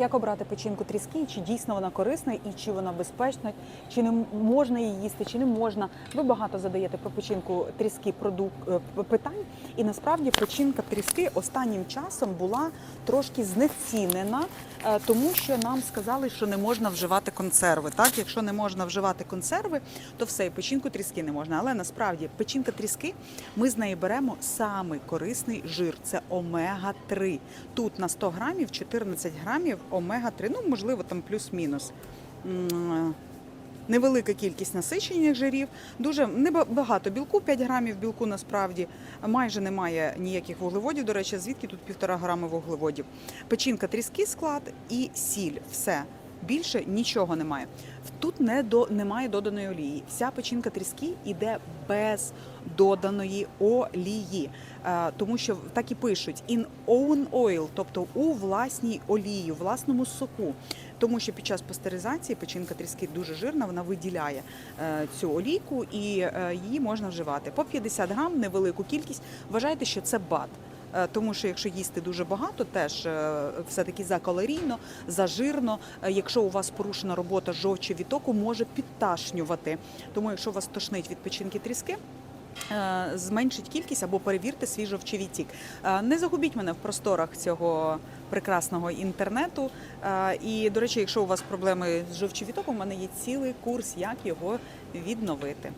Як обрати печінку тріски, чи дійсно вона корисна, і чи вона безпечна, чи не можна її їсти, чи не можна. Ви багато задаєте про печінку тріски продук... е, питань. І насправді печінка тріски останнім часом була трошки знецінена, е, тому що нам сказали, що не можна вживати консерви. Так, якщо не можна вживати консерви, то все, і печінку тріски не можна. Але насправді печінка тріски ми з неї беремо самий корисний жир. Це омега 3 Тут на 100 грамів 14 грамів омега 3 Ну можливо, там плюс-мінус. Невелика кількість насичених жирів, дуже небагато білку, 5 грамів білку насправді майже немає ніяких вуглеводів. До речі, звідки тут півтора грами вуглеводів. Печінка, тріски склад і сіль. Все. Більше нічого немає. Тут не до немає доданої олії. Вся печінка тріски йде без доданої олії, Е, тому що так і пишуть in own oil, тобто у власній олії, у власному соку. Тому що під час пастеризації печінка тріски дуже жирна, вона виділяє е, цю олійку і е, її можна вживати. По 50 грам, невелику кількість. Вважайте, що це бад. Е, Тому що якщо їсти дуже багато, теж е, все-таки закалорійно, зажирно. Е, Якщо у вас порушена робота жовчі відтоку, може підташнювати. Тому якщо вас тошнить від печінки тріски, зменшіть кількість або перевірте свій жовчий. Е, Не загубіть мене в просторах цього прекрасного інтернету. І, до речі, якщо у вас проблеми з жовчим відтоком, у мене є цілий курс, як його відновити.